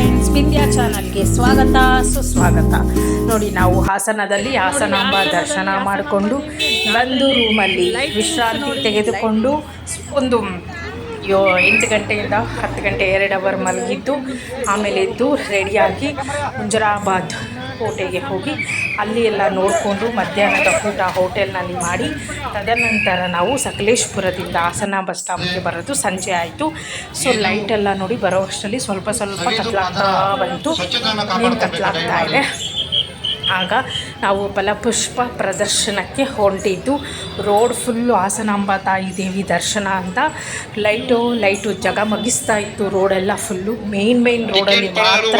Friends, Bindya ಚಾನಲ್ಗೆ ಸ್ವಾಗತ, ಸುಸ್ವಾಗತ. ನೋಡಿ, ನಾವು ಹಾಸನದಲ್ಲಿ ಹಾಸನಾಂಬ ದರ್ಶನ ಮಾಡಿಕೊಂಡು ಒಂದು ರೂಮಲ್ಲಿ ವಿಶ್ರಾಂತಿ ತೆಗೆದುಕೊಂಡು ಒಂದು ಯೋ, ಎಂಟು ಗಂಟೆಯಿಂದ ಹತ್ತು ಗಂಟೆ ಎರಡು ಅವರ್ ಮಲಗಿದ್ದು, ಆಮೇಲೆ ಎದ್ದು ರೆಡಿಯಾಗಿ ಹುಂಜರಾಬಾದ್ ಕೋಟೆಗೆ ಹೋಗಿ ಅಲ್ಲಿ ಎಲ್ಲ ನೋಡಿಕೊಂಡು ಮಧ್ಯಾಹ್ನದ ಊಟ ಹೋಟೆಲ್ನಲ್ಲಿ ಮಾಡಿ ತದನಂತರ ನಾವು ಸಕಲೇಶ್ಪುರದಿಂದ ಹಾಸನ ಬಸ್ ಸ್ಟಾಪ್ಗೆ ಬರೋದು ಸಂಜೆ ಆಯಿತು. ಸೊ ಲೈಟೆಲ್ಲ ನೋಡಿ ಬರೋ ಅಷ್ಟರಲ್ಲಿ ಸ್ವಲ್ಪ ಸ್ವಲ್ಪ ಕತ್ಲಾಗ್ತಾ ಬಂತು. ಇನ್ನೇನು ಕತ್ಲಾಗ್ತಾ ಇದೆ. ಆಗ ನಾವು ಫಲಪುಷ್ಪ ಪ್ರದರ್ಶನಕ್ಕೆ ಹೊರಟಿದ್ದು ರೋಡ್ ಫುಲ್ಲು ಹಾಸನಾಂಬ ತಾಯಿ ದೇವಿ ದರ್ಶನ ಅಂತ. ಲೈಟು ಲೈಟು ಜಗಮಗಿಸ್ತಾ ಇತ್ತು ರೋಡೆಲ್ಲ ಫುಲ್ಲು. ಮೇನ್ ಮೇನ್ ರೋಡಲ್ಲಿ ಮಾತ್ರ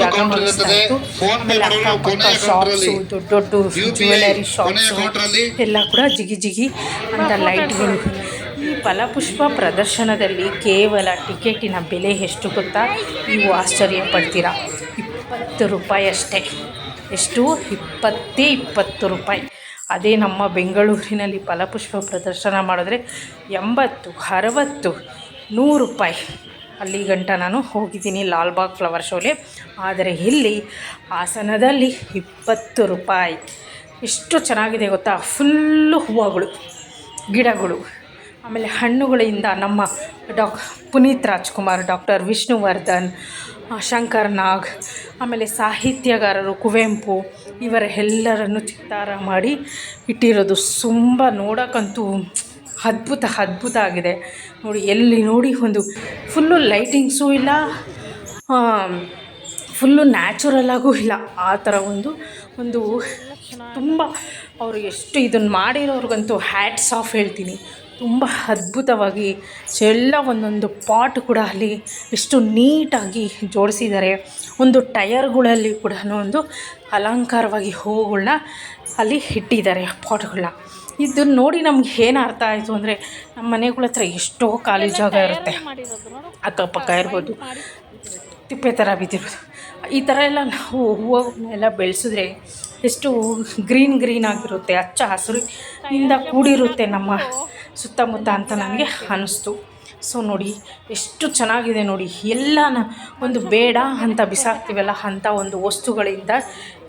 ಜಗಮಗಿಸ್ತಾ ಇತ್ತು. ಆಮೇಲೆ ಅಕ್ಕಪಕ್ಕ ಶಾಪ್ಸು ದೊಡ್ಡ ದೊಡ್ಡ ಜ್ಯುವೆಲರಿ ಶಾಪ್ಸು ಎಲ್ಲ ಕೂಡ ಜಿಗಿ ಜಿಗಿ ಅಂತ ಲೈಟ್ಗಳು ಈ ಫಲಪುಷ್ಪ ಪ್ರದರ್ಶನದಲ್ಲಿ ಕೇವಲ ಟಿಕೆಟಿನ ಬೆಲೆ ಎಷ್ಟು ಗೊತ್ತಾ? ನೀವು ಆಶ್ಚರ್ಯ ಪಡ್ತೀರಾ ಇಪ್ಪತ್ತು ರೂಪಾಯಿ ಅಷ್ಟೇ ಎಷ್ಟು? ಇಪ್ಪತ್ತೇ ಇಪ್ಪತ್ತು ರೂಪಾಯಿ. ಅದೇ ನಮ್ಮ ಬೆಂಗಳೂರಿನಲ್ಲಿ ಫಲಪುಷ್ಪ ಪ್ರದರ್ಶನ ಮಾಡಿದ್ರೆ ಎಂಬತ್ತು, ಅರವತ್ತು, ನೂರು ರೂಪಾಯಿ. ಅಲ್ಲಿ ಗಂಟ ನಾನು ಹೋಗಿದ್ದೀನಿ ಲಾಲ್ಬಾಗ್ ಫ್ಲವರ್ ಶೋಲೆ. ಆದರೆ ಇಲ್ಲಿ ಹಾಸನದಲ್ಲಿ ಇಪ್ಪತ್ತು ರೂಪಾಯಿ. ಎಷ್ಟು ಚೆನ್ನಾಗಿದೆ ಗೊತ್ತಾ? ಫುಲ್ಲು ಹೂವುಗಳು, ಗಿಡಗಳು. ಆಮೇಲೆ ಹಣ್ಣುಗಳಿಂದ ನಮ್ಮ ಡಾಕ್ ಪುನೀತ್ ರಾಜ್ಕುಮಾರ್, ಡಾಕ್ಟರ್ ವಿಷ್ಣುವರ್ಧನ್ ಶಂಕರ್ ನಾಗ್, ಆಮೇಲೆ ಸಾಹಿತ್ಯಗಾರರು ಕುವೆಂಪು ಇವರ ಎಲ್ಲರನ್ನು ಚಿತ್ತಾರ ಮಾಡಿ ಇಟ್ಟಿರೋದು ತುಂಬ ನೋಡೋಕ್ಕಂತೂ ಅದ್ಭುತ ಅದ್ಭುತ ಆಗಿದೆ. ನೋಡಿ, ಎಲ್ಲಿ ನೋಡಿ ಒಂದು ಫುಲ್ಲು ಲೈಟಿಂಗ್ಸು ಇಲ್ಲ ಫುಲ್ಲು ನ್ಯಾಚುರಲ್ಲಾಗೂ ಇಲ್ಲ. ಆ ಥರ ಒಂದು ಒಂದು ತುಂಬ, ಅವರು ಎಷ್ಟು ಇದನ್ನು ಮಾಡಿರೋರಿಗಂತೂ ಹ್ಯಾಟ್ಸ್ ಆಫ್ ಹೇಳ್ತೀನಿ. ತುಂಬ ಅದ್ಭುತವಾಗಿ ಎಲ್ಲ ಒಂದೊಂದು ಪಾಟ್ ಕೂಡ ಅಲ್ಲಿ ಎಷ್ಟು ನೀಟಾಗಿ ಜೋಡಿಸಿದ್ದಾರೆ. ಒಂದು ಟಯರ್ಗಳಲ್ಲಿ ಕೂಡ ಒಂದು ಅಲಂಕಾರವಾಗಿ ಹೂವುಗಳ್ನ ಅಲ್ಲಿ ಇಟ್ಟಿದ್ದಾರೆ ಪಾಟ್ಗಳನ್ನ. ಇದನ್ನು ನೋಡಿ ನಮ್ಗೆ ಏನು ಅರ್ಥ ಆಯಿತು ಅಂದರೆ ನಮ್ಮ ಮನೆಗಳ ಹತ್ರ ಎಷ್ಟೋ ಖಾಲಿ ಜಾಗ ಇರುತ್ತೆ. ಅಕ್ಕಪಕ್ಕ ಇರ್ಬೋದು. ತಿಪ್ಪೆ ಥರ ಬಿದ್ದಿರ್ಬೋದು. ಈ ಥರ ಎಲ್ಲ ನಾವು ಹೂವನ್ನೆಲ್ಲ ಬೆಳೆಸಿದ್ರೆ ಎಷ್ಟು ಗ್ರೀನ್ ಗ್ರೀನ್ ಆಗಿರುತ್ತೆ. ಹಚ್ಚ ಹಸಿರಿನಿಂದ ಕೂಡಿರುತ್ತೆ ನಮ್ಮ ಸುತ್ತಮುತ್ತ ಅಂತ ನನಗೆ ಅನ್ನಿಸ್ತು ಸೊ ನೋಡಿ, ಎಷ್ಟು ಚೆನ್ನಾಗಿದೆ ನೋಡಿ. ಎಲ್ಲ ಒಂದು ಬೇಡ ಅಂತ ಬಿಸಾಕ್ತೀವಲ್ಲ ಅಂಥ ಒಂದು ವಸ್ತುಗಳಿಂದ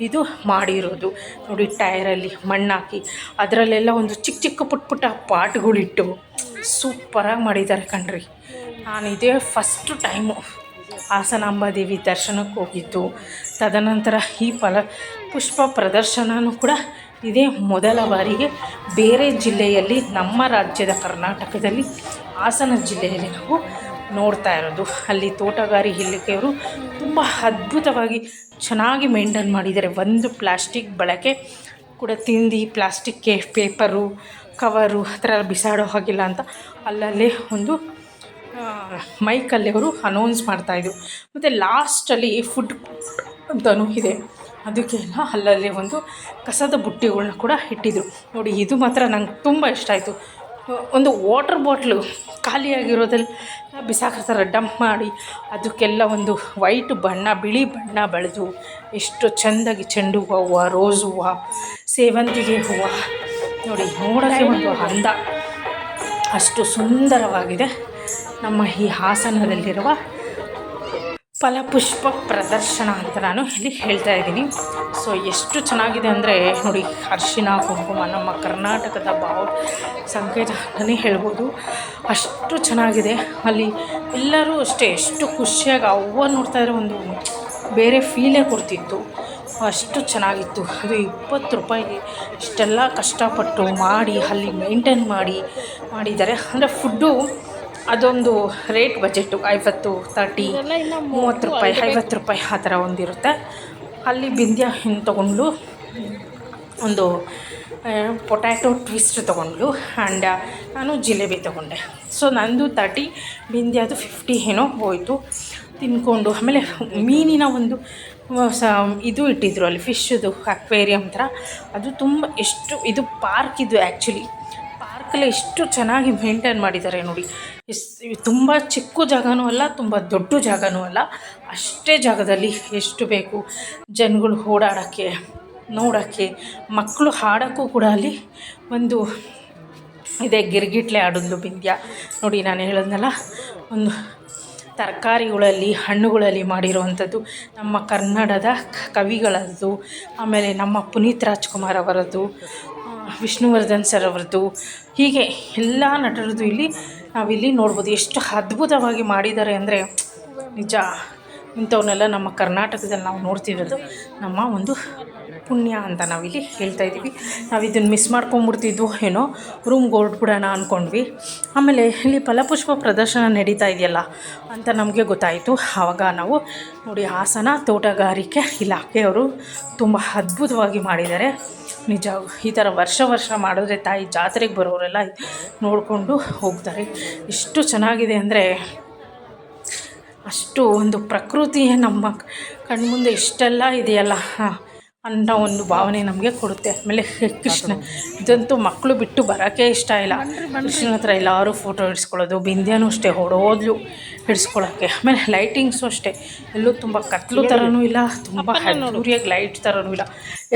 ಇದು ಮಾಡಿರೋದು. ನೋಡಿ, ಟೈರಲ್ಲಿ ಮಣ್ಣಾಕಿ, ಅದರಲ್ಲೆಲ್ಲ ಒಂದು ಚಿಕ್ಕ ಚಿಕ್ಕ ಪುಟ್ಟ ಪುಟ್ಟ ಪಾಟ್ಗಳಿಟ್ಟು ಸೂಪರಾಗಿ ಮಾಡಿದ್ದಾರೆ ಕಣ್ರಿ. ನಾನು ಇದೇ ಫಸ್ಟು ಟೈಮು ಹಾಸನಾಂಬಾದೇವಿ ದರ್ಶನಕ್ಕೆ ಹೋಗಿದ್ದು. ತದನಂತರ ಈ ಫಲ ಪುಷ್ಪ ಪ್ರದರ್ಶನವೂ ಕೂಡ ಇದೇ ಮೊದಲ ಬಾರಿಗೆ ಬೇರೆ ಜಿಲ್ಲೆಯಲ್ಲಿ ನಮ್ಮ ರಾಜ್ಯದ ಕರ್ನಾಟಕದಲ್ಲಿ ಹಾಸನ ಜಿಲ್ಲೆಯಲ್ಲಿ ನಾವು ನೋಡ್ತಾ ಇರೋದು. ಅಲ್ಲಿ ತೋಟಗಾರಿ ಇಲಾಖೆಯವರು ತುಂಬ ಅದ್ಭುತವಾಗಿ ಚೆನ್ನಾಗಿ ಮೇಂಟೈನ್ ಮಾಡಿದ್ದಾರೆ. ಒಂದು ಪ್ಲಾಸ್ಟಿಕ್ ಬಳಕೆ ಕೂಡ ತಿಂದು ಪ್ಲಾಸ್ಟಿಕ್ಗೆ ಪೇಪರು, ಕವರು ಆ ಥರ ಬಿಸಾಡೋ ಹಾಗಿಲ್ಲ ಅಂತ ಅಲ್ಲಲ್ಲೇ ಒಂದು ಮೈಕಲ್ಲಿ ಅವರು ಅನೌನ್ಸ್ ಮಾಡ್ತಾಯಿದ್ರು ಮತ್ತು ಲಾಸ್ಟಲ್ಲಿ ಫುಡ್ ಅಂತಲೂ ಇದೆ. ಅದಕ್ಕೆಲ್ಲ ಅಲ್ಲಲ್ಲಿ ಒಂದು ಕಸದ ಬುಟ್ಟಿಗಳ್ನ ಕೂಡ ಇಟ್ಟಿದ್ರು. ನೋಡಿ, ಇದು ಮಾತ್ರ ನಂಗೆ ತುಂಬ ಇಷ್ಟ ಆಯಿತು. ಒಂದು ವಾಟರ್ ಬಾಟ್ಲು ಖಾಲಿಯಾಗಿರೋದಲ್ಲಿ ಬಿಸಾಕಿರ್ತಾರೆ ಡಂಪ್ ಮಾಡಿ ಅದಕ್ಕೆಲ್ಲ ಒಂದು ವೈಟ್ ಬಣ್ಣ, ಬಿಳಿ ಬಣ್ಣ ಬೆಳೆದು ಎಷ್ಟು ಚೆಂದಾಗಿ ಚೆಂಡು ಹೂವು, ರೋಸ್ ಹೂವು, ಸೇವಂತಿಗೆ ಹೂವು. ನೋಡಿ ನೋಡೋಕ್ಕೆ ಒಂದು ಅಂದ. ಅಷ್ಟು ಸುಂದರವಾಗಿದೆ ನಮ್ಮ ಈ ಹಾಸನದಲ್ಲಿರುವ ಫಲಪುಷ್ಪ ಪ್ರದರ್ಶನ ಅಂತ ನಾನು ಇಲ್ಲಿ ಹೇಳ್ತಾ ಇದ್ದೀನಿ. ಸೊ ಎಷ್ಟು ಚೆನ್ನಾಗಿದೆ ಅಂದರೆ ನೋಡಿ, ಅರಿಶಿನ, ಕುಂಕುಮ, ನಮ್ಮ ಕರ್ನಾಟಕದ ಭಾವ ಸಂಕೇತ ಅಂತಲೇ ಹೇಳ್ಬೋದು. ಅಷ್ಟು ಚೆನ್ನಾಗಿದೆ. ಅಲ್ಲಿ ಎಲ್ಲರೂ ಅಷ್ಟೇ ಎಷ್ಟು ಖುಷಿಯಾಗಿ ಅವ್ವ ನೋಡ್ತಾ ಇರೋ ಒಂದು ಬೇರೆ ಫೀಲೇ ಕೊಡ್ತಿತ್ತು. ಅಷ್ಟು ಚೆನ್ನಾಗಿತ್ತು. ಅದು ಇಪ್ಪತ್ತು ರೂಪಾಯಿಗೆ ಇಷ್ಟೆಲ್ಲ ಕಷ್ಟಪಟ್ಟು ಮಾಡಿ, ಅಲ್ಲಿ ಮೇಂಟೈನ್ ಮಾಡಿ ಮಾಡಿದ್ದಾರೆ. ಅಂದರೆ ಫುಡ್ಡು ಅದೊಂದು ರೇಟ್ ಬಜೆಟು ಐವತ್ತು ತರ್ಟಿ ಮೂವತ್ತು ರೂಪಾಯಿ ಐವತ್ತು ರೂಪಾಯಿ ಆ ಥರ ಒಂದಿರುತ್ತೆ. ಅಲ್ಲಿ ಬಿಂದ್ಯ ಹಿಂಗೆ ತೊಗೊಂಡು ಒಂದು ಪೊಟ್ಯಾಟೊ ಟ್ವಿಸ್ಟ್ ತೊಗೊಂಡ್ಲು ಆ್ಯಂಡ್ ನಾನು ಜಿಲೇಬಿ ತೊಗೊಂಡೆ. ಸೊ ನಂದು ತರ್ಟಿ ಬಿಂದ್ಯದು ಫಿಫ್ಟಿ ಏನೋ ಹೋಯಿತು. ತಿನ್ಕೊಂಡು ಆಮೇಲೆ ಮೀನಿನ ಒಂದು ಸ ಇದು ಇಟ್ಟಿದ್ರು ಅಲ್ಲಿ ಫಿಶ್ದು ಅಕ್ವೇರಿಯಂ ಥರ. ಅದು ತುಂಬ ಎಷ್ಟು ಇದು ಪಾರ್ಕ್ ಇದು ಆ್ಯಕ್ಚುಲಿ ಪಾರ್ಕಲ್ಲಿ ಎಷ್ಟು ಚೆನ್ನಾಗಿ ಮೇಂಟೈನ್ ಮಾಡಿದ್ದಾರೆ ನೋಡಿ. ತುಂಬ ಚಿಕ್ಕ ಜಾಗನೂ ಅಲ್ಲ, ತುಂಬ ದೊಡ್ಡ ಜಾಗನೂ ಅಲ್ಲ. ಅಷ್ಟೇ ಜಾಗದಲ್ಲಿ ಎಷ್ಟು ಬೇಕು ಜನಗಳು ಓಡಾಡೋಕ್ಕೆ, ನೋಡೋಕ್ಕೆ, ಮಕ್ಕಳು ಆಡೋಕ್ಕೂ ಕೂಡ ಅಲ್ಲಿ ಒಂದು ಇದೆ ಗಿರ್ಗಿಟ್ಲೆ ಆಡೋದು ಬಿಂದ್ಯ. ನೋಡಿ, ನಾನು ಹೇಳಿದ್ನಲ್ಲ, ಒಂದು ತರಕಾರಿಗಳಲ್ಲಿ, ಹಣ್ಣುಗಳಲ್ಲಿ ಮಾಡಿರುವಂಥದ್ದು ನಮ್ಮ ಕನ್ನಡದ ಕವಿಗಳದ್ದು, ಆಮೇಲೆ ನಮ್ಮ ಪುನೀತ್ ರಾಜ್ಕುಮಾರ್ ಅವರದ್ದು ವಿಷ್ಣುವರ್ಧನ್ ಸರ್ ಅವರದ್ದು, ಹೀಗೆ ಎಲ್ಲ ನಟರದ್ದು ಇಲ್ಲಿ ನಾವಿಲ್ಲಿ ನೋಡ್ಬೋದು ಎಷ್ಟು ಅದ್ಭುತವಾಗಿ ಮಾಡಿದ್ದಾರೆ ಅಂದರೆ ನಿಜ, ಇಂಥವನ್ನೆಲ್ಲ ನಮ್ಮ ಕರ್ನಾಟಕದಲ್ಲಿ ನಾವು ನೋಡ್ತಿರೋದು ನಮ್ಮ ಒಂದು ಪುಣ್ಯ ಅಂತ ನಾವಿಲ್ಲಿ ಹೇಳ್ತಾ ಇದ್ದೀವಿ. ನಾವು ಇದನ್ನು ಮಿಸ್ ಮಾಡ್ಕೊಂಬಿಡ್ತಿದ್ವು ಏನೋ ರೂಮ್ಗೆ ಹೊರಟ್ಬಿಡೋಣ ಅಂದ್ಕೊಂಡ್ವಿ ಆಮೇಲೆ ಇಲ್ಲಿ ಫಲಪುಷ್ಪ ಪ್ರದರ್ಶನ ನಡೀತಾ ಇದೆಯಲ್ಲ ಅಂತ ನಮಗೆ ಗೊತ್ತಾಯಿತು. ಆವಾಗ ನಾವು ನೋಡಿ ಹಾಸನ ತೋಟಗಾರಿಕೆ ಇಲಾಖೆಯವರು ತುಂಬ ಅದ್ಭುತವಾಗಿ ಮಾಡಿದ್ದಾರೆ. ನಿಜ, ಈ ಥರ ವರ್ಷ ವರ್ಷ ಮಾಡಿದ್ರೆ ತಾಯಿ ಜಾತ್ರೆಗೆ ಬರೋರೆಲ್ಲ ನೋಡಿಕೊಂಡು ಹೋಗ್ತಾರೆ. ಎಷ್ಟು ಚೆನ್ನಾಗಿದೆ ಅಂದರೆ ಅಷ್ಟು ಒಂದು ಪ್ರಕೃತಿಯೇ ನಮ್ಮ ಕಣ್ಮುಂದೆ ಇಷ್ಟೆಲ್ಲ ಇದೆಯಲ್ಲ. ಹಾಂ. ಅನ್ನೋ ಒಂದು ಭಾವನೆ ನಮಗೆ ಕೊಡುತ್ತೆ. ಆಮೇಲೆ ಕೃಷ್ಣ ಇದಂತೂ ಮಕ್ಕಳು ಬಿಟ್ಟು ಬರೋಕ್ಕೆ ಇಷ್ಟ ಇಲ್ಲ. ಕೃಷ್ಣನ ಹತ್ರ ಎಲ್ಲರೂ ಫೋಟೋ ಹಿಡಿಸ್ಕೊಳ್ಳೋದು ಬಿಂದ್ಯಾನೂ ಅಷ್ಟೇ ಹೊಡೋದ್ಲು ಹಿಡಿಸ್ಕೊಳ್ಳೋಕ್ಕೆ ಆಮೇಲೆ ಲೈಟಿಂಗ್ಸು ಅಷ್ಟೇ. ಎಲ್ಲೂ ತುಂಬ ಕತ್ಲು ಥರನೂ ಇಲ್ಲ ತುಂಬ ಅದ್ದೂರಿಯಾಗಿ ಲೈಟ್ ಥರನೂ ಇಲ್ಲ.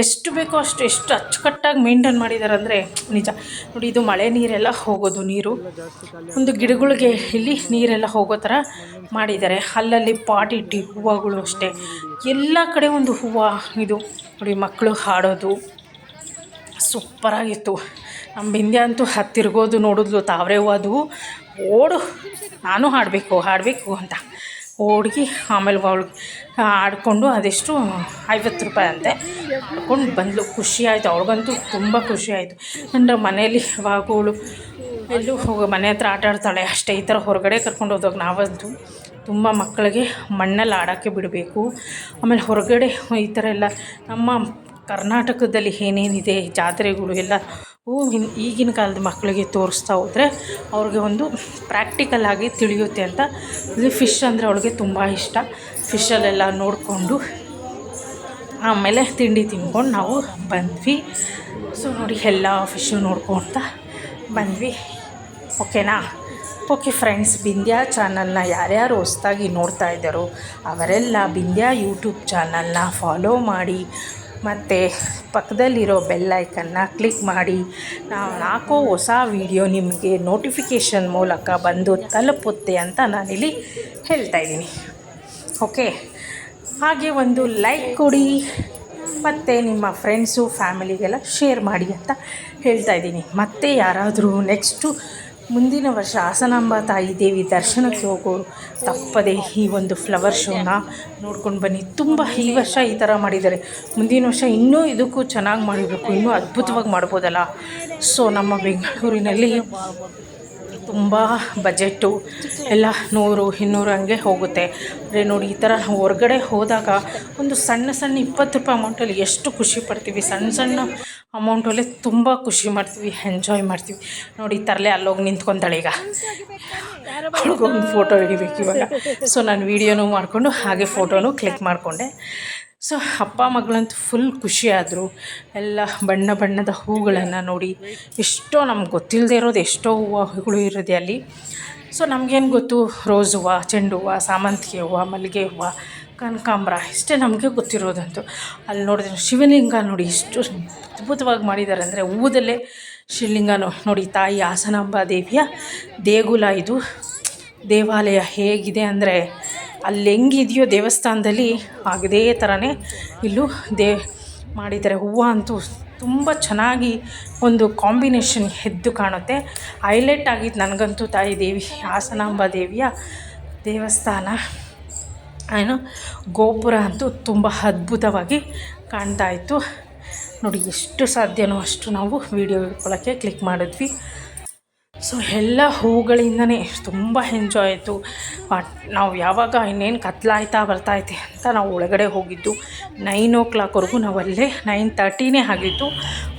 ಎಷ್ಟು ಬೇಕೋ ಅಷ್ಟು ಎಷ್ಟು ಅಚ್ಚುಕಟ್ಟಾಗಿ ಮೇಂಟೈನ್ ಮಾಡಿದ್ದಾರೆ ಅಂದರೆ ನಿಜ. ನೋಡಿ ಇದು ಮಳೆ ನೀರೆಲ್ಲ ಹೋಗೋದು ನೀರು. ಒಂದು ಗಿಡಗಳಿಗೆ ಇಲ್ಲಿ ನೀರೆಲ್ಲ ಹೋಗೋ ಥರ ಮಾಡಿದ್ದಾರೆ ಅಲ್ಲಲ್ಲಿ ಪಾಟ್ ಇಟ್ಟು ಹೂವುಗಳು ಅಷ್ಟೇ. ಎಲ್ಲ ಕಡೆ ಒಂದು ಹೂವು ಇದು. ನೋಡಿ ಮಕ್ಕಳು ಹಾಡೋದು ಸೂಪರಾಗಿತ್ತು. ನಮ್ಮ ಬಿಂದ್ಯ ಅಂತೂ ಹತ್ತಿರ್ಗೋದು ನೋಡಿದ್ಲು, ತಾವರೆ ಹೂವು ಅದು ಓಡು, ನಾನು ಹಾಡಬೇಕು ಹಾಡಬೇಕು ಅಂತ. ಓಡಿಗೆ, ಆಮೇಲೆ ಅವಳಿಗೆ ಆಡಿಕೊಂಡು ಅದೆಷ್ಟು ಐವತ್ತು ರೂಪಾಯಿ ಅಂತೆ ಆಡ್ಕೊಂಡು ಬಂದಳು ಖುಷಿ ಆಯಿತು, ಅವ್ಳಿಗಂತೂ ತುಂಬ ಖುಷಿ ಆಯಿತು. ಅಂದರೆ ಮನೆಯಲ್ಲಿ ಯಾವಾಗಲೂ ಎಲ್ಲೂ ಹೋಗೋ, ಮನೆ ಹತ್ರ ಆಟ ಆಡ್ತಾಳೆ, ಅಷ್ಟೇ ಈ ಥರ ಹೊರಗಡೆ ಕರ್ಕೊಂಡು ಹೋದಾಗ ನಾವಂತೂ ತುಂಬ ಮಕ್ಕಳಿಗೆ ಮಣ್ಣಲ್ಲಿ ಆಡೋಕ್ಕೆ ಬಿಡಬೇಕು. ಆಮೇಲೆ ಹೊರಗಡೆ ಈ ಥರ ಎಲ್ಲ ನಮ್ಮ ಕರ್ನಾಟಕದಲ್ಲಿ ಏನೇನಿದೆ ಜಾತ್ರೆಗಳು ಎಲ್ಲ ಹೂ ಈಗಿನ ಕಾಲದ ಮಕ್ಕಳಿಗೆ ತೋರಿಸ್ತಾ ಹೋದರೆ ಅವ್ರಿಗೆ ಒಂದು ಪ್ರಾಕ್ಟಿಕಲ್ ಆಗಿ ತಿಳಿಯುತ್ತೆ ಅಂತ. ಇದು ಫಿಶ್ ಅಂದರೆ ಅವಳಿಗೆ ತುಂಬ ಇಷ್ಟ. ಫಿಶಲ್ಲೆಲ್ಲ ನೋಡಿಕೊಂಡು ಆಮೇಲೆ ತಿಂಡಿ ತಿನ್ಕೊಂಡು ನಾವು ಬಂದ್ವಿ. ಸೊ ನೋಡಿ, ಎಲ್ಲ ಫಿಶ್ಶು ನೋಡ್ಕೊತ ಬಂದ್ವಿ. ಓಕೆನಾ ಓಕೆ ಫ್ರೆಂಡ್ಸ್, ಬಿಂದ್ಯಾ ಚಾನಲ್ನ ಯಾರ್ಯಾರು ಹೊಸ್ದಾಗಿ ನೋಡ್ತಾ ಇದ್ದಾರೋ ಅವರೆಲ್ಲ ಬಿಂದ್ಯಾ ಯೂಟ್ಯೂಬ್ ಚಾನಲ್ನ ಫಾಲೋ ಮಾಡಿ ಮತ್ತು ಪಕ್ಕದಲ್ಲಿರೋ ಬೆಲ್ಲೈಕನ್ನ ಕ್ಲಿಕ್ ಮಾಡಿ. ನಾವು ಹಾಕೋ ಹೊಸ ವಿಡಿಯೋ ನಿಮಗೆ ನೋಟಿಫಿಕೇಷನ್ ಮೂಲಕ ಬಂದು ತಲುಪುತ್ತೆ ಅಂತ ನಾನಿಲ್ಲಿ ಹೇಳ್ತಾ ಇದ್ದೀನಿ. ಓಕೆ? ಹಾಗೆ ಒಂದು ಲೈಕ್ ಕೊಡಿ, ಮತ್ತು ನಿಮ್ಮ ಫ್ರೆಂಡ್ಸು ಫ್ಯಾಮಿಲಿಗೆಲ್ಲ ಶೇರ್ ಮಾಡಿ ಅಂತ ಹೇಳ್ತಾ ಇದ್ದೀನಿ. ಮತ್ತೆ ಯಾರಾದರೂ ನೆಕ್ಸ್ಟು ಮುಂದಿನ ವರ್ಷ ಹಾಸನಾಂಬ ತಾಯಿ ದೇವಿ ದರ್ಶನಕ್ಕೆ ಹೋಗೋರು ತಪ್ಪದೆ ಈ ಒಂದು ಫ್ಲವರ್ ಶೋನ ನೋಡ್ಕೊಂಡು ಬನ್ನಿ. ತುಂಬ ಈ ವರ್ಷ ಈ ಥರ ಮಾಡಿದ್ದಾರೆ. ಮುಂದಿನ ವರ್ಷ ಇನ್ನೂ ಇದಕ್ಕೂ ಚೆನ್ನಾಗಿ ಮಾಡಬೇಕು ಇನ್ನೂ ಅದ್ಭುತವಾಗಿ ಮಾಡ್ಬೋದಲ್ಲ. ಸೊ ನಮ್ಮ ಬೆಂಗಳೂರಿನಲ್ಲಿ ತುಂಬ ಬಜೆಟ್ಟು ಎಲ್ಲ ನೂರು, ಇನ್ನೂರು ಹಂಗೆ ಹೋಗುತ್ತೆ. ಅಂದರೆ ನೋಡಿ, ಈ ಥರ ಹೊರಗಡೆ ಹೋದಾಗ ಒಂದು ಸಣ್ಣ ಸಣ್ಣ ಇಪ್ಪತ್ತು ರೂಪಾಯಿ ಅಮೌಂಟಲ್ಲಿ ಎಷ್ಟು ಖುಷಿ ಪಡ್ತೀವಿ. ಸಣ್ಣ ಸಣ್ಣ ಅಮೌಂಟಲ್ಲೇ ತುಂಬ ಖುಷಿ ಮಾಡ್ತೀವಿ ಎಂಜಾಯ್ ಮಾಡ್ತೀವಿ. ನೋಡಿ, ಈ ಥರಲೇ ಅಲ್ಲೋಗಿ ನಿಂತ್ಕೊತಾಳೆ ಈಗ. ಅವ್ಳಿಗೊಂದು ಫೋಟೋ ಹಿಡಿಬೇಕು ಇವಾಗ. ಸೊ ನಾನು ವೀಡಿಯೋನೂ ಮಾಡಿಕೊಂಡು ಹಾಗೆ ಫೋಟೋನು ಕ್ಲಿಕ್ ಮಾಡಿಕೊಂಡೆ. ಸೊ ಅಪ್ಪ ಮಗಳಂತೂ ಫುಲ್ ಖುಷಿಯಾದರು ಎಲ್ಲ ಬಣ್ಣ ಬಣ್ಣದ ಹೂಗಳನ್ನು ನೋಡಿ, ಎಷ್ಟೋ ನಮ್ಗೆ ಗೊತ್ತಿಲ್ಲದೆ ಇರೋದು ಎಷ್ಟೋ ಹೂವುಗಳು ಇರೋದೆ ಅಲ್ಲಿ. ಸೊ ನಮಗೇನು ಗೊತ್ತು? ರೋಸ್ ಹೂವು, ಚೆಂಡು ಹೂವು, ಸಾಮಂತಿಗೆ ಹೂವು, ಮಲ್ಲಿಗೆ ಹೂವು. ಕನಕಾಂಬರ ಇಷ್ಟೇ ನಮಗೆ ಗೊತ್ತಿರೋದಂತೂ. ಅಲ್ಲಿ ನೋಡಿದ್ರೆ ಶಿವಲಿಂಗ ನೋಡಿ ಎಷ್ಟು ಅದ್ಭುತವಾಗಿ ಮಾಡಿದ್ದಾರೆ ಅಂದರೆ ಹೂವದಲ್ಲೇ ಶಿವಲಿಂಗ ನೋಡಿ, ತಾಯಿ ಹಾಸನಾಂಬ ದೇವಿಯ ದೇಗುಲ ಇದು. ದೇವಾಲಯ ಹೇಗಿದೆ ಅಂದರೆ ಅಲ್ಲಿ ಹೆಂಗಿದೆಯೋ ದೇವಸ್ಥಾನದಲ್ಲಿ ಅದೇ ಥರನೇ ಇಲ್ಲೂ ದೇ ಮಾಡಿದ್ದಾರೆ. ಹೂವು ಅಂತೂ ತುಂಬ ಚೆನ್ನಾಗಿ ಒಂದು ಕಾಂಬಿನೇಷನ್ ಎದ್ದು ಕಾಣುತ್ತೆ. ಹೈಲೈಟ್ ಆಗಿದ್ದು ನನಗಂತೂ ತಾಯಿ ದೇವಿ, ಹಾಸನಾಂಬ ದೇವಿಯ ದೇವಸ್ಥಾನ. ಏನು? ಗೋಪುರ ಅಂತೂ ತುಂಬ ಅದ್ಭುತವಾಗಿ ಕಾಣ್ತಾ ಇತ್ತು. ನೋಡಿ, ಎಷ್ಟು ಸಾಧ್ಯನೋ ಅಷ್ಟು ನಾವು ವೀಡಿಯೋ ಹಿಡ್ಕೊಳ್ಳೋಕ್ಕೆ ಕ್ಲಿಕ್ ಮಾಡಿದ್ವಿ. ಸೊ ಎಲ್ಲ ಹೂಗಳಿಂದನೇ ತುಂಬ ಎಂಜಾಯ್ ಆಯಿತು. ನಾವು ಯಾವಾಗ ಇನ್ನೇನು ಕತ್ಲಾಯ್ತಾ ಬರ್ತೈತೆ ಅಂತ ನಾವು ಒಳಗಡೆ ಹೋಗಿದ್ದು. ನೈನ್ ಓ ಕ್ಲಾಕ್ವರೆಗೂ ನಾವು ಅಲ್ಲೇ ನೈನ್ ತರ್ಟಿನೇ ಆಗಿತ್ತು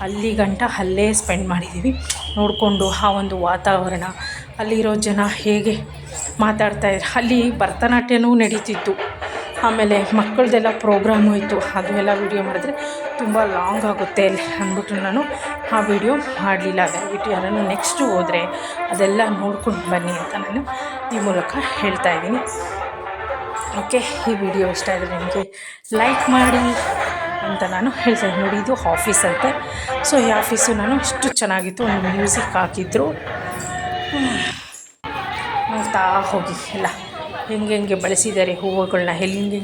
ಅಲ್ಲಿ ಗಂಟ ಅಲ್ಲೇ ಸ್ಪೆಂಡ್ ಮಾಡಿದ್ದೀವಿ. ನೋಡಿಕೊಂಡು ಆ ಒಂದು ವಾತಾವರಣ ಅಲ್ಲಿರೋ ಜನ ಹೇಗೆ ಮಾತಾಡ್ತಾ ಇದ್ರು. ಅಲ್ಲಿ ಭರತನಾಟ್ಯನೂ ನಡೀತಿತ್ತು. ಆಮೇಲೆ ಮಕ್ಕಳದೆಲ್ಲ ಪ್ರೋಗ್ರಾಮು ಇತ್ತು ಅದು ಎಲ್ಲ ವೀಡಿಯೋ ಮಾಡಿದ್ರೆ ತುಂಬ ಲಾಂಗ್ ಆಗುತ್ತೆ ಅಲ್ಲಿ ಅಂದ್ಬಿಟ್ಟು ನಾನು ಆ ವಿಡಿಯೋ ಮಾಡಲಿಲ್ಲ. ದಯವಿಟ್ಟು ಯಾರನ್ನು ನೆಕ್ಸ್ಟು ಹೋದರೆ ಅದೆಲ್ಲ ನೋಡ್ಕೊಂಡು ಬನ್ನಿ ಅಂತ ನಾನು ಈ ಮೂಲಕ ಹೇಳ್ತಾ ಇದ್ದೀನಿ. ಓಕೆ ಈ ವಿಡಿಯೋ ಇಷ್ಟ ಆದರೆ ನಿಮಗೆ ಲೈಕ್ ಮಾಡಿ ಅಂತ ನಾನು ಹೇಳ್ತೇನೆ ನೋಡಿ, ಇದು ಆಫೀಸ್ ಅಂತೆ. ಸೊ ಈ ಆಫೀಸು ನಾನು ಇಷ್ಟು ಚೆನ್ನಾಗಿತ್ತು. ಒಂದು ಮ್ಯೂಸಿಕ್ ಹಾಕಿದ್ರು. ನೋಡ್ತಾ ಹೋಗಿ ಎಲ್ಲ ಹೆಂಗೆ ಹೆಂಗೆ ಬಳಸಿದ್ದಾರೆ ಹೂವುಗಳನ್ನ ಹೆಂಗೆ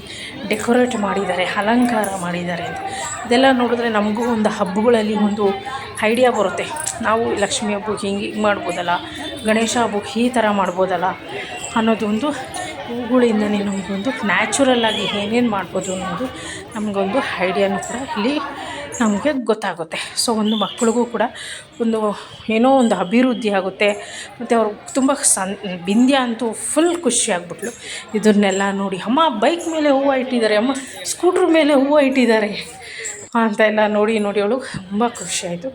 ಡೆಕೋರೇಟ್ ಮಾಡಿದ್ದಾರೆ, ಅಲಂಕಾರ ಮಾಡಿದ್ದಾರೆ ಅಂತ. ಇದೆಲ್ಲ ನೋಡಿದ್ರೆ ನಮಗೂ ಒಂದು ಹಬ್ಬಗಳಲ್ಲಿ ಒಂದು ಐಡಿಯಾ ಬರುತ್ತೆ. ನಾವು ಲಕ್ಷ್ಮೀ ಹಬ್ಬಕ್ಕೆ ಹಿಂಗೆ ಹಿಂಗೆ ಮಾಡ್ಬೋದಲ್ಲ, ಗಣೇಶ ಹಬ್ಬಕ್ಕೆ ಈ ಥರ ಮಾಡ್ಬೋದಲ್ಲ ಅನ್ನೋದೊಂದು ಹೂಗಳಿಂದನೇ ನಮಗೊಂದು ನ್ಯಾಚುರಲ್ಲಾಗಿ ಏನೇನು ಮಾಡ್ಬೋದು ಅನ್ನೋದು ನಮಗೊಂದು ಐಡಿಯಾನು ಕೂಡ ಇಲ್ಲಿ ನಮಗೆ ಗೊತ್ತಾಗುತ್ತೆ. ಸೊ ಒಂದು ಮಕ್ಕಳಿಗೂ ಕೂಡ ಒಂದು ಏನೋ ಒಂದು ಅಭಿವೃದ್ಧಿ ಆಗುತ್ತೆ. ಮತ್ತು ಅವ್ರು ತುಂಬ ಸನ್, ಬಿಂದ್ಯ ಅಂತೂ ಫುಲ್ ಖುಷಿಯಾಗ್ಬಿಟ್ಲು ಇದನ್ನೆಲ್ಲ ನೋಡಿ, ಅಮ್ಮ ಬೈಕ್ ಮೇಲೆ ಹೂವು ಇಟ್ಟಿದ್ದಾರೆ. ಅಮ್ಮ ಸ್ಕೂಟ್ರ್ ಮೇಲೆ ಹೂವು ಇಟ್ಟಿದ್ದಾರೆ. ಅಂತ ಎಲ್ಲ ನೋಡಿ ನೋಡಿ ಅವಳು ತುಂಬ ಖುಷಿಯಾಯಿತು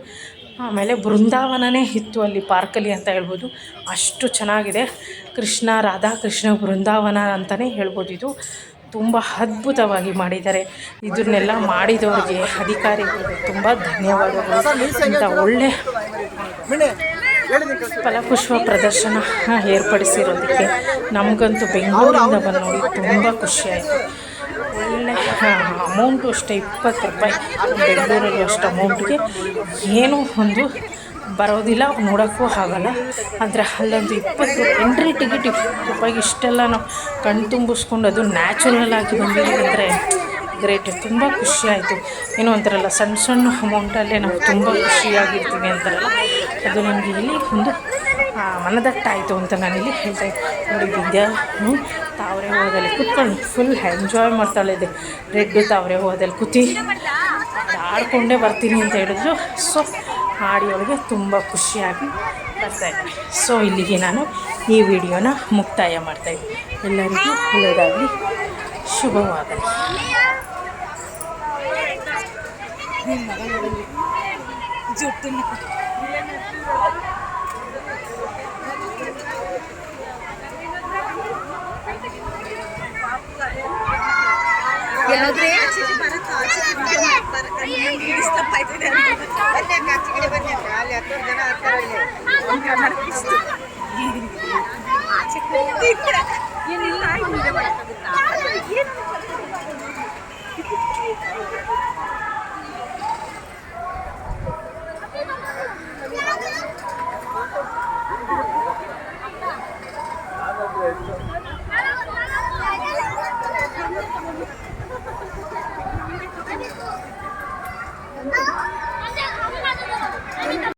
ಆಮೇಲೆ ಬೃಂದಾವನನೇ ಇತ್ತು ಅಲ್ಲಿ ಪಾರ್ಕಲ್ಲಿ ಅಂತ ಹೇಳ್ಬೋದು. ಅಷ್ಟು ಚೆನ್ನಾಗಿದೆ. ಕೃಷ್ಣ, ರಾಧಾಕೃಷ್ಣ ಬೃಂದಾವನ ಅಂತಲೇ ಹೇಳ್ಬೋದು ಇದು. ತುಂಬ ಅದ್ಭುತವಾಗಿ ಮಾಡಿದ್ದಾರೆ. ಇದನ್ನೆಲ್ಲ ಮಾಡಿದವರಿಗೆ ಅಧಿಕಾರಿಗಳಿಗೆ ತುಂಬ ಧನ್ಯವಾದಗಳು. ಇಂಥ ಒಳ್ಳೆ ಫಲಪುಷ್ಪ ಪ್ರದರ್ಶನ ಏರ್ಪಡಿಸಿರೋದಕ್ಕೆ ನಮಗಂತೂ ಬೆಂಗಳೂರಿಂದ ಬಂದು ನೋಡಿ ತುಂಬ ಖುಷಿಯಾಯಿತು ಒಳ್ಳೆ ಅಮೌಂಟು ಅಷ್ಟೇ ಇಪ್ಪತ್ತು ರೂಪಾಯಿ. ಬೆಂಗಳೂರಲ್ಲಿ ಅಷ್ಟು ಅಮೌಂಟ್ಗೆ ಏನೋ ಒಂದು ಬರೋದಿಲ್ಲ, ನೋಡೋಕ್ಕೂ ಆಗಲ್ಲ. ಆದರೆ ಅಲ್ಲೊಂದು ಇಪ್ಪತ್ತು ಎಂಟ್ರಿ ಟಿಕೆಟ್ ಇಪ್ಪತ್ತು ರೂಪಾಯಿಗೆ ಇಷ್ಟೆಲ್ಲ ನಾವು ಕಣ್ಣು ತುಂಬಿಸ್ಕೊಂಡು ಅದು ನ್ಯಾಚುರಲ್ ಆಗಿ ಅಂದರೆ ಗ್ರೇಟ್. ತುಂಬ ಖುಷಿಯಾಯಿತು ಏನೋ ಅಂತಾರಲ್ಲ ಸಣ್ಣ ಸಣ್ಣ ಅಮೌಂಟಲ್ಲೇ ನಾವು ತುಂಬ ಖುಷಿಯಾಗಿರ್ತೀವಿ ಅಂತಾರಲ್ಲ. ಅದು ನನಗೆ ಇಲ್ಲಿ ಒಂದು ಮನದಟ್ಟಾಯಿತು ಅಂತ ನಾನಿಲ್ಲಿ ಹೇಳ್ತಾ ನೋಡಿ, ವಿದ್ಯಾ ತಾವರೆ ಹೋದಲ್ಲಿ ಕುತ್ಕೊಂಡು ಫುಲ್ ಎಂಜಾಯ್ ಮಾಡ್ತಾಳೆ ಇದೆ. ರೆಡ್ಡು ತಾವರೆ ಹೋದಲ್ಲಿ ಕೂತಿ. ಆಡ್ಕೊಂಡೇ ಬರ್ತೀನಿ ಅಂತ ಹೇಳಿದ್ರು. ಸೊ ಹಾಡಿ ಅವಳಿಗೆ ತುಂಬ ಖುಷಿಯಾಗಿ ಬರ್ತಾಯಿದ್ದಾರೆ ಸೊ ಇಲ್ಲಿಗೆ ನಾನು ಈ ವಿಡಿಯೋನ ಮುಕ್ತಾಯ ಮಾಡ್ತಾಯಿದ್ದೀನಿ ಎಲ್ಲರಿಗೂ ಒಳ್ಳೆಯದಾಗಲಿ. ಶುಭವಾಗಲಿ. ಯಾವ್ದ್ರೆ? ಆಚೆ ಕಡೆ ಬನ್ನಿ ಅಕ್ಕ ಅಲ್ಲಿ